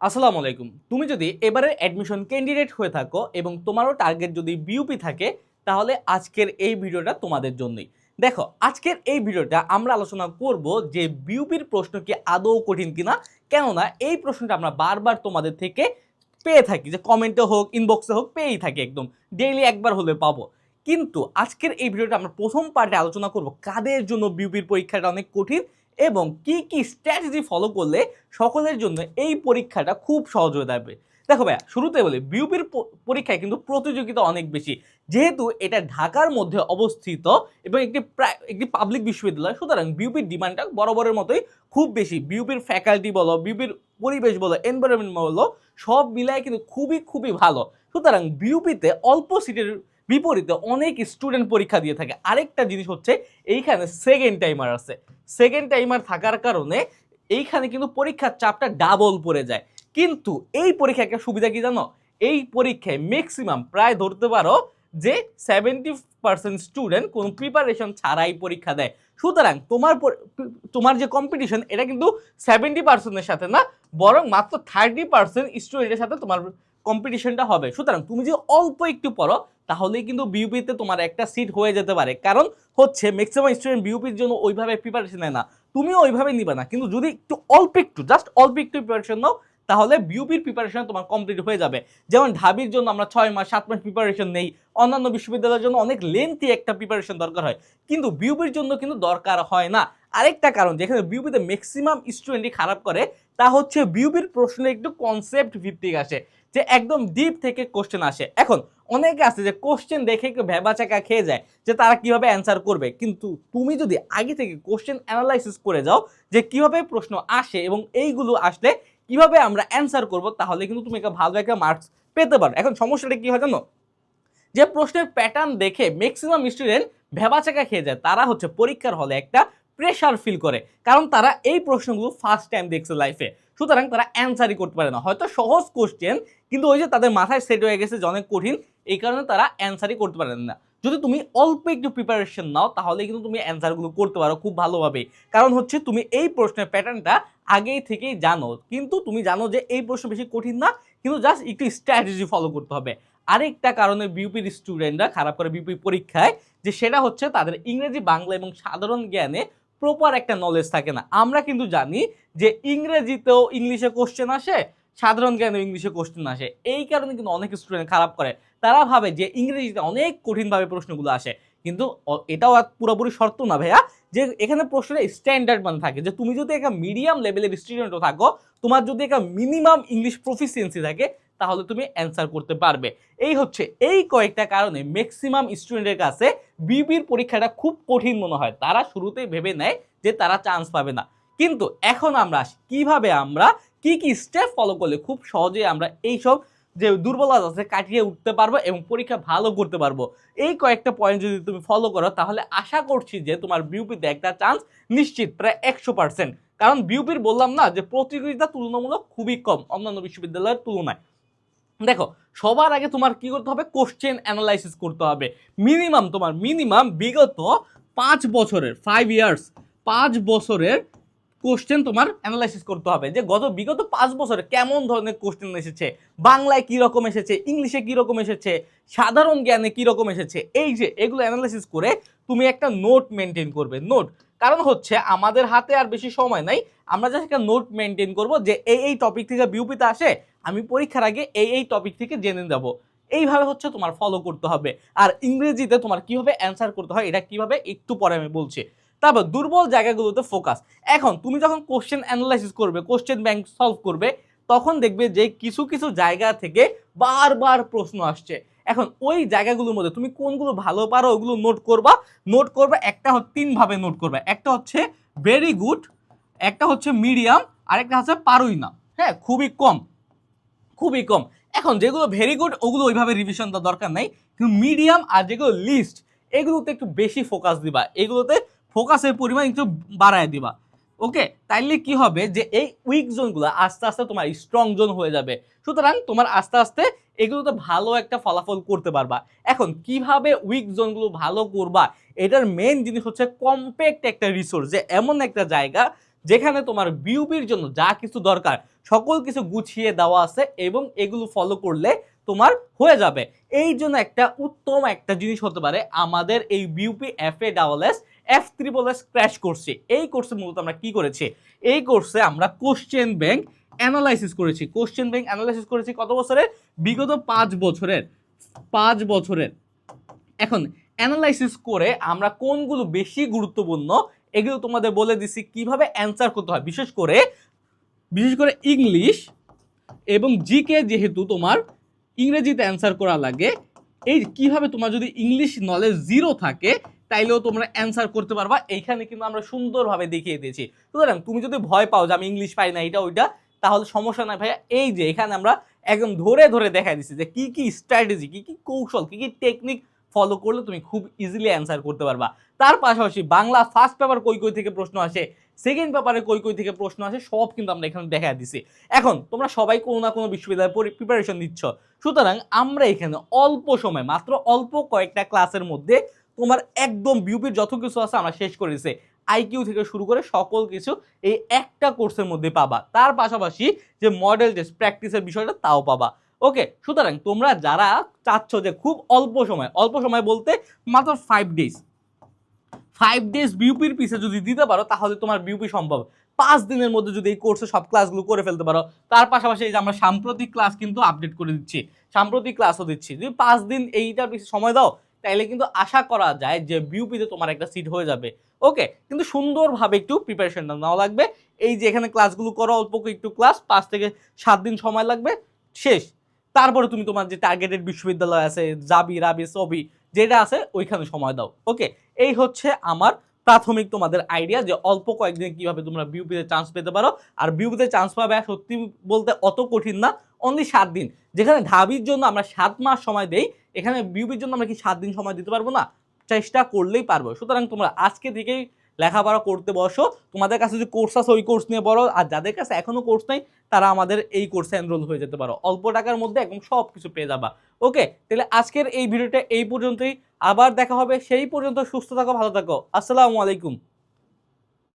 আসসালামু আলাইকুম। তুমি যদি এবারে অ্যাডমিশন ক্যান্ডিডেট হয়ে থাকো এবং তোমারও টার্গেট যদি বিউপি থাকে, তাহলে আজকের এই ভিডিওটা তোমাদের জন্যই। দেখো, আজকের এই ভিডিওটা আমরা আলোচনা করব যে বিউপির প্রশ্ন কি আদৌ কঠিন কিনা, কেননা এই প্রশ্নটা আমরা বারবার তোমাদের থেকে পেয়ে থাকি, যে কমেন্টে হোক ইনবক্সে হোক, পেয়েই থাকি একদম। ডেইলি একবার হলে পাবো। কিন্তু আজকের এই ভিডিওটা আমরা প্রথম পার্টে আলোচনা করব, কাদের জন্য বিউপির পরীক্ষাটা অনেক কঠিন এবং কি কি স্ট্র্যাটেজি ফলো করলে সকলের জন্য এই পরীক্ষাটা খুব সহজ হয়ে যাবে দেখো ভাইয়া, শুরুতে বলি বিউপির পরীক্ষায় কিন্তু প্রতিযোগিতা অনেক বেশি। যেহেতু এটা ঢাকার মধ্যে অবস্থিত এবং একটি একটি পাবলিক বিশ্ববিদ্যালয়, সুতরাং বিউপির ডিমান্ডটা বরাবরের মতোই খুব বেশি। বিউপির ফ্যাকাল্টি বলো বিউপির পরিবেশ বলো এনভায়রনমেন্ট বলো, সব মিলায় কিন্তু খুবই খুবই ভালো। সুতরাং বিউপিতে অল্প সিটের বিপরীতে অনেক স্টুডেন্ট পরীক্ষা দিয়ে থাকে। আরেকটা জিনিস হচ্ছে, এইখানে সেকেন্ড টাইমার আছে। সেকেন্ড টাইমার থাকার কারণে এইখানে কিন্তু পরীক্ষার চাপটা ডাবল পড়ে যায়। কিন্তু এই পরীক্ষা একটা সুবিধা কি জানো? এই পরীক্ষায় ম্যাক্সিমাম প্রায় ধরতে পারো যে সেভেন্টি পার্সেন্ট স্টুডেন্ট কোনো প্রিপারেশন ছাড়াই পরীক্ষা দেয়। সুতরাং তোমার তোমার যে কম্পিটিশন এটা কিন্তু সেভেন্টি পার্সেন্টের সাথে না, বরং মাত্র থার্টি পার্সেন্ট স্টুডেন্টের সাথে তোমার কম্পিটিশনটা হবে। সুতরাং তুমি যে অল্প একটু পড়ো তাহলেই কিন্তু বিউপিতে তোমার একটা সিট হয়ে যেতে পারে। কারণ হচ্ছে ম্যাক্সিমাম স্টুডেন্ট বিউপির জন্য ওইভাবে প্রিপারেশন নেয় না। তুমিও ওইভাবে নিবে না। কিন্তু যদি একটু অল্প একটু জাস্ট অল্প একটু প্রিপারেশন নাও, তাহলে বিউপির প্রিপারেশন তোমার কমপ্লিট হয়ে যাবে। যেমন ঢাবির জন্য আমরা ছয় মাস, সাত মাস প্রিপারেশন নেই। অন্যান্য বিশ্ববিদ্যালয়ের জন্য অনেক লেন্থি একটা প্রিপারেশন দরকার হয়। কিন্তু বিউপির জন্য কিন্তু দরকার হয় না। আরেকটা কারণ, যেখানে বিউপিতে ম্যাক্সিমাম স্টুডেন্টই খারাপ করে, তা হচ্ছে বিউপির প্রশ্নে একটু কনসেপ্ট ভিত্তিক আসে। যে একদম ডিপ থেকে কোশ্চেন আসে। এখন অনেকে আছে যে কোশ্চেন দেখে একটু ভেবাচাকা খেয়ে যায় যে তারা কীভাবে অ্যান্সার করবে। কিন্তু তুমি যদি আগে থেকে কোশ্চেন অ্যানালাইসিস করে যাও যে কীভাবে প্রশ্ন আসে এবং এইগুলো আসলে কীভাবে আমরা অ্যান্সার করব, তাহলে কিন্তু তুমি একটা ভালো একটা মার্কস পেতে পারো। এখন সমস্যাটা কি হয় জানো? যে প্রশ্নের প্যাটার্ন দেখে ম্যাক্সিমাম স্টুডেন্ট ভেবাচাকা খেয়ে যায়। তারা হচ্ছে পরীক্ষার হলে একটা প্রেশার ফিল করে। কারণ তারা এই প্রশ্নগুলো ফার্স্ট টাইম দেখছে লাইফে সুতরাং তারা অ্যান্সারই করতে পারে না। হয়তো সহজ কোশ্চেন কিন্তু ওই যে তাদের মাথায় সেট হয়ে গেছে যে অনেক কঠিন, এই কারণে তারা অ্যান্সারই করতে পারেন না। যদি তুমি অল্প একটু প্রিপারেশন নাও তাহলে কিন্তু তুমি অ্যান্সারগুলো করতে পারো খুব ভালোভাবে কারণ হচ্ছে তুমি এই প্রশ্নের প্যাটার্নটা আগেই থেকেই জানো। কিন্তু তুমি জানো যে এই প্রশ্ন বেশি কঠিন না, কিন্তু জাস্ট একটু স্ট্র্যাটেজি ফলো করতে হবে। আরেকটা কারণে বিউপির স্টুডেন্টরা খারাপ করে বিউপি পরীক্ষায়, যে সেটা হচ্ছে তাদের ইংরেজি, বাংলা এবং সাধারণ জ্ঞানে প্রপার একটা নলেজ থাকে না। আমরা কিন্তু জানি যে ইংরেজিতেও ইংলিশে কোশ্চেন আসে সাধারণ জ্ঞানেও ইংলিশে কোশ্চেন আসে। এই কারণে কিন্তু অনেক স্টুডেন্ট খারাপ করে। তারা ভাবে যে ইংরেজিতে অনেক কঠিনভাবে প্রশ্নগুলো আসে। কিন্তু এটাও পুরোপুরি শর্ত না ভাইয়া। যে এখানে প্রশ্নটা স্ট্যান্ডার্ড মানে থাকে। যে তুমি যদি একটা মিডিয়াম লেভেলের স্টুডেন্টও থাকো, তোমার যদি একটা মিনিমাম ইংলিশ প্রফিসিয়েন্সি থাকে, তাহলে তুমি অ্যান্সার করতে পারবে। এই হচ্ছে, এই কয়েকটা কারণে ম্যাক্সিমাম স্টুডেন্টের কাছে বিবির পরীক্ষাটা খুব কঠিন মনে হয়। তারা শুরুতেই ভেবে নেয় যে তারা চান্স পাবে না। কিন্তু এখন আমরা কীভাবে আমরা কি কি স্টেপ ফলো করলে খুব সহজেই আমরা এইসব যে দুর্বলতা আছে কাটিয়ে উঠতে পারব এবং পরীক্ষা ভালো করতে পারব। এই কয়েকটা পয়েন্ট যদি তুমি ফলো করো, তাহলে আশা করছি যে তোমার বিউপিতে একটা চান্স নিশ্চিত, প্রায় একশো পার্সেন্ট কারণ বিউপির বললাম না যে প্রতিযোগিতা তুলনামূলক খুবই কম, অন্যান্য বিশ্ববিদ্যালয়ের তুলনায়। দেখো, সবার আগে তোমার কি করতে হবে? কোশ্চেন অ্যানালাইসিস করতে হবে। মিনিমাম তোমার মিনিমাম বিগত পাঁচ বছরের ফাইভ ইয়ার্স পাঁচ বছরের কোশ্চেন তোমার অ্যানালাইসিস করতে হবে যে গত বিগত পাঁচ বছরে কেমন ধরনের কোশ্চেন এসেছে, বাংলায় কি রকম এসেছে, ইংলিশে কি রকম এসেছে, সাধারণ জ্ঞানে কি রকম এসেছে, এই যে এগুলো অ্যানালাইসিস করে তুমি একটা নোট মেনটেন করবে নোট কারণ হচ্ছে আমাদের হাতে আর বেশি সময় নাই, আমরা জাস্ট একটা নোট মেনটেন করব যে এই এই টপিক থেকে বিউপিতে আসে, আমি পরীক্ষার আগে এই এই টপিক থেকে জেনে যাব। এইভাবে হচ্ছে তোমার ফলো করতে হবে। আর ইংরেজিতে তোমার কীভাবে অ্যান্সার করতে হয়, এটা কীভাবে? একটু পরে আমি বলছি। তারপর দুর্বল জায়গাগুলোতে ফোকাস এখন তুমি যখন কোশ্চেন অ্যানালাইসিস করবে কোশ্চেন ব্যাংক সলভ করবে, তখন দেখবে যে কিছু কিছু জায়গা থেকে বারবার প্রশ্ন আসছে। এখন ওই জায়গাগুলোর মধ্যে তুমি কোনগুলো ভালো পারো ওগুলো নোট করবা। নোট করবা, একটা তিনভাবে নোট করবা। একটা হচ্ছে ভেরি গুড একটা হচ্ছে মিডিয়াম আরেকটা হচ্ছে পারুই না হ্যাঁ খুবই কম খুবই কম। এখন যেগুলো ভেরি গুড ওগুলো ওইভাবে রিভিশন দরকার নাই। কিন্তু মিডিয়াম আর যেগুলো লিস্ট এগুলোতে একটু বেশি ফোকাস দিবা। এগুলোতে ফোকাসের পরিমাণ একটু বাড়ায় দিবা। ওকে তাইলে কি হবে যে এই উইক জোনগুলো আস্তে আস্তে তোমার স্ট্রং জোন হয়ে যাবে। সুতরাং তোমার আস্তে আস্তে এগুলোতে ভালো একটা ফলাফল করতে পারবা। এখন, কীভাবে উইক জোনগুলো ভালো করবা? এটার মেন জিনিস হচ্ছে কম্প্যাক্ট একটা রিসোর্স যে এমন একটা জায়গা যেখানে তোমার বিউপির জন্য যা কিছু দরকার, সকল কিছু গুছিয়ে দেওয়া আছে এবং এগুলো ফলো করলে তোমার হয়ে যাবে। এই জন্য একটা উত্তম একটা জিনিস হতে পারে আমাদের এই BUP F A S F triple S crash কোর্সে এই কোর্সে মূলত আমরা কি করেছি? এই কোর্সে আমরা কোশ্চেন ব্যাংক অ্যানালাইসিস করেছি। কোশ্চেন ব্যাংক অ্যানালাইসিস করেছি কত বছরের? বিগত পাঁচ বছরের। পাঁচ বছরের। এখন অ্যানালাইসিস করে আমরা কোনগুলো বেশি গুরুত্বপূর্ণ, এগুলো তোমাদের বলে দিছি কীভাবে অ্যান্সার করতে হয়। বিশেষ করে বিশেষ করে ইংলিশ এবং জিকে যেহেতু তোমার ইংরেজিতে অ্যান্সার করা লাগে, এই কীভাবে তোমার যদি ইংলিশ নলেজ জিরো থাকে তাইলেও তোমরা অ্যান্সার করতে পারবা। এইখানে কিন্তু আমরা সুন্দরভাবে দেখিয়ে দিয়েছি। সুতরাং তুমি যদি ভয় পাও যে আমি ইংলিশ পাই না, এটা ওইটা, তাহলে সমস্যা নাই ভাইয়া। এই যে এখানে আমরা একদম ধরে ধরে দেখা দিচ্ছি যে কি কি স্ট্র্যাটেজি কি কি কৌশল, কি কি টেকনিক ফলো করলে তুমি খুব ইজিলি অ্যান্সার করতে পারবা। তার পাশাপাশি বাংলা ফার্স্ট পেপার কই কই থেকে প্রশ্ন আসে সেকেন্ড পেপারে কই কই থেকে প্রশ্ন আসে, সব কিন্তু আমরা এখানে দেখা দিছি। এখন তোমরা সবাই কোনো না কোনো বিশ্ববিদ্যালয়ে প্রিপারেশন দিচ্ছ সুতরাং আমরা এখানে অল্প সময়, মাত্র অল্প কয়েকটা ক্লাসের মধ্যে তোমার একদম বিউপির যত কিছু আছে আমরা শেষ করে দিছি আইকিউ থেকে শুরু করে সকল কিছু এই একটা কোর্সের মধ্যে পাবা। তার পাশাপাশি যে মডেল টেস্ট প্র্যাকটিসের বিষয়টা তাও পাবা। ওকে সুতরাং তোমরা যারা চাচ্ছ যে খুব অল্প সময় অল্প সময় বলতে মাত্র ফাইভ ডেজ ফাইভ ডেজ বিউপির পিছে যদি দিতে পারো, তাহলে তোমার বিউপি সম্ভব। পাঁচ দিনের মধ্যে যদি এই কোর্সে সব ক্লাসগুলো করে ফেলতে পারো, তার পাশাপাশি এই যে আমরা সাম্প্রতিক ক্লাস কিন্তু আপডেট করে দিচ্ছি। সাম্প্রতিক ক্লাসও দিচ্ছি। যদি পাঁচ দিন এইটার বেশি সময় দাও তাইলে কিন্তু আশা করা যায় যে বিউপিতে তোমার একটা সিট হয়ে যাবে। ওকে কিন্তু সুন্দরভাবে একটু প্রিপারেশনটা নেওয়া লাগবে। এই যে এখানে ক্লাসগুলো করো, অল্প একটু ক্লাস পাঁচ থেকে সাত দিন সময় লাগবে, শেষ। তারপরে তুমি তোমার যে টার্গেটেড বিশ্ববিদ্যালয় আছে জাবি রাবি, সবি, যেটা আছে, ওইখানে সময় দাও। ওকে এই হচ্ছে আমার প্রাথমিক তোমাদের আইডিয়া যে অল্প কয়েকদিন কীভাবে তোমরা বিউপিতে চান্স পেতে পারো। আর বিউপিতে চান্স পাবে সত্যি বলতে অত কঠিন না অনলি সাত দিন। যেখানে ঢাবির জন্য আমরা সাত মাস সময় দেই এখানে বিউপির জন্য আমরা কি সাত দিন সময় দিতে পারব না? চেষ্টা করলেই পারব। সুতরাং তোমরা আজকে থেকেই লেখাপড়া করতে বসো। তোমাদের কাছে যে কোর্স আছে, ওই কোর্স নিয়ে পড়ো। আর যাদের কাছে এখনও কোর্স নেই, তারা আমাদের এই কোর্সে এনরোল হয়ে যেতে পারো। অল্প টাকার মধ্যে একদম সব কিছু পেয়ে যাবা। ওকে তাহলে আজকের এই ভিডিওটা এই পর্যন্তই। আবার দেখা হবে। সেই পর্যন্ত সুস্থ থাকো, ভালো থাকো। আসসালামু আলাইকুম।